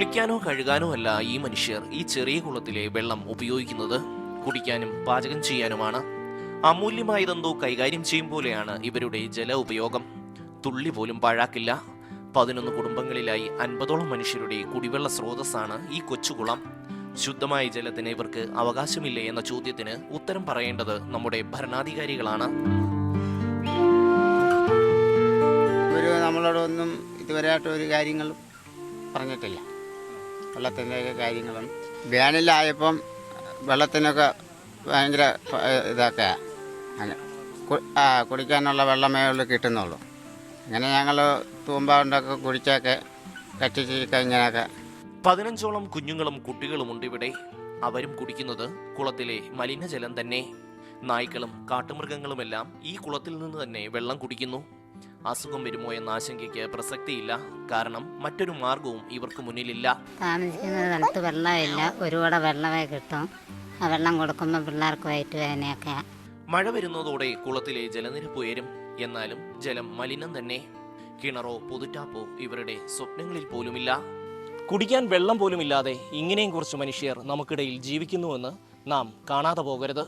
കുളിക്കാനോ കഴുകാനോ അല്ല ഈ മനുഷ്യർ ഈ ചെറിയ കുളത്തിലെ വെള്ളം ഉപയോഗിക്കുന്നത്. കുടിക്കാനും പാചകം ചെയ്യാനുമാണ്. അമൂല്യമായതെന്തോ കൈകാര്യം ചെയ്യും പോലെയാണ് ഇവരുടെ ജല ഉപയോഗം. തുള്ളി പോലും പാഴാക്കില്ല. പതിനൊന്ന് കുടുംബങ്ങളിലായി അൻപതോളം മനുഷ്യരുടെ കുടിവെള്ള സ്രോതസ്സാണ് ഈ കൊച്ചുകുളം. ശുദ്ധമായ ജലത്തിന് ഇവർക്ക് അവകാശമില്ലേ എന്ന ചോദ്യത്തിന് ഉത്തരം പറയേണ്ടത് നമ്മുടെ ഭരണാധികാരികളാണ്. ഇവർ നമ്മളോടൊന്നും ഇതുവരെയായിട്ട് ഒരു കാര്യങ്ങളും പറഞ്ഞിട്ടില്ല. വെള്ളത്തിന്റെയൊക്കെ കാര്യങ്ങളും. വേനലായപ്പം വെള്ളത്തിനൊക്കെ ഭയങ്കര ഇതൊക്കെ ആ കുടിക്കാനുള്ള വെള്ളമേ ഉള്ളു കിട്ടുന്നുള്ളൂ. അങ്ങനെ ഞങ്ങൾ തൂമ്പ കൊണ്ടൊക്കെ കുടിച്ചൊക്കെ കറ്റിച്ച് ഇങ്ങനെയൊക്കെ പതിനഞ്ചോളം കുഞ്ഞുങ്ങളും കുട്ടികളുമുണ്ട് ഇവിടെ. അവരും കുടിക്കുന്നത് കുളത്തിലെ മലിനജലം തന്നെ. നായ്ക്കളും കാട്ടുമൃഗങ്ങളുമെല്ലാം ഈ കുളത്തിൽ നിന്ന് തന്നെ വെള്ളം കുടിക്കുന്നു. അസുഖം വരുമോ എന്ന ആശങ്കയ്ക്ക് പ്രസക്തിയില്ല. കാരണം മറ്റൊരു മാർഗവും ഇവർക്ക് മുന്നിലില്ല. താമസിക്കുന്ന സ്ഥലത്ത് വെള്ളമില്ല. ഒരുപാട് വെള്ളമേ കിട്ടും. ആ വെള്ളം കൊടുക്കുമ്പോൾ പിള്ളേർക്ക് വയറ്റ് വേദനയൊക്കെ. മഴ വരുന്നതോടെ കുളത്തിലെ ജലനിരപ്പ് ഉയരും. എന്നാലും ജലം മലിനം തന്നെ. കിണറോ പൊതുറ്റാപ്പോ ഇവരുടെ സ്വപ്നങ്ങളിൽ പോലുമില്ല. കുടിക്കാൻ വെള്ളം പോലുമില്ലാതെ ഇങ്ങനെയും കുറച്ച് മനുഷ്യർ നമുക്കിടയിൽ ജീവിക്കുന്നുവെന്ന് നാം കാണാതെ പോകരുത്.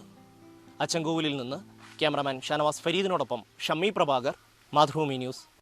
അച്ചൻകോവിലിൽ നിന്ന് ക്യാമറമാൻ ഷാനവാസ് ഫരീദിനോടൊപ്പം ഷമ്മി പ്രഭാകർ മാതൃഭൂമി ന്യൂസ്